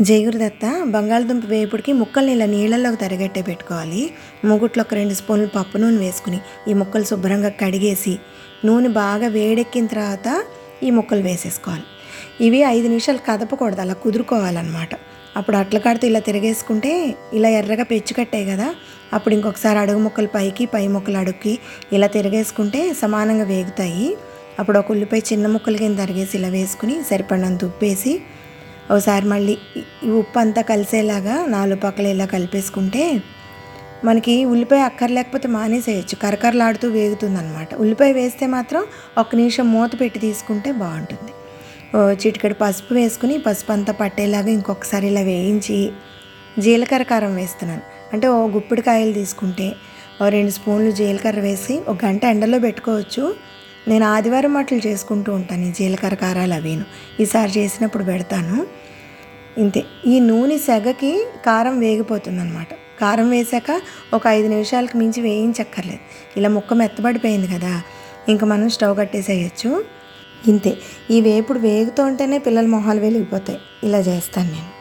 జయగురుదత్త బంగాళదుంప వేపుడికి ముక్కల్ని ఇలా నీళ్ళల్లోకి తరిగట్టే పెట్టుకోవాలి. మూగుట్లో ఒక రెండు స్పూన్లు పప్పు నూనె వేసుకుని ఈ ముక్కలు శుభ్రంగా కడిగేసి నూనె బాగా వేడెక్కిన తర్వాత ఈ ముక్కలు వేసేసుకోవాలి. ఇవి ఐదు నిమిషాలు కదపకూడదు అలా కుదురుకోవాలన్నమాట. అప్పుడు అట్ల కాడితే ఇలా తిరిగేసుకుంటే ఇలా ఎర్రగా పెచ్చుకట్టాయి కదా. అప్పుడు ఇంకొకసారి అడుగు ముక్కలు పైకి పై ముక్కలు అడుగుకి ఇలా తిరిగేసుకుంటే సమానంగా వేగుతాయి. అప్పుడు ఒక ఉల్లిపాయ చిన్న ముక్కలు కింద తరిగేసి ఇలా వేసుకుని సరిపడినంత ఉప్పు వేసి ఒకసారి మళ్ళీ ఈ ఉప్పు అంతా కలిసేలాగా నాలుగు పక్కల ఇలా కలిపేసుకుంటే మనకి ఉల్లిపాయ అక్కర్లేకపోతే మానేసేయచ్చు. కరకరలాడుతూ వేగుతుంది అనమాట ఉల్లిపాయ వేస్తే మాత్రం ఒక నిమిషం మూత పెట్టి తీసుకుంటే బాగుంటుంది. ఓ పసుపు వేసుకుని పసుపు అంతా పట్టేలాగా ఇంకొకసారి ఇలా వేయించి జీలకర్ర కారం వేస్తున్నాను. అంటే ఓ గుప్పిడికాయలు తీసుకుంటే ఓ రెండు స్పూన్లు జీలకర్ర వేసి ఒక గంట ఎండలో పెట్టుకోవచ్చు. నేను ఆదివారం అట్లు చేసుకుంటూ ఉంటాను ఈ జీలకర్ర కారాలు అవేను. ఈసారి చేసినప్పుడు పెడతాను. ఇంతే. ఈ నూనె సెగకి కారం వేగిపోతుందన్నమాట. కారం వేసాక ఒక ఐదు నిమిషాలకు మించి వేయించక్కర్లేదు. ఇలా ముక్క మెత్తబడిపోయింది కదా ఇంకా మనం స్టవ్ కట్టేసేయచ్చు. ఇంతే. ఈ వేపుడు వేగుతూ ఉంటేనే పిల్లల మొహాలు వెలిగిపోతాయి. ఇలా చేస్తాను నేను.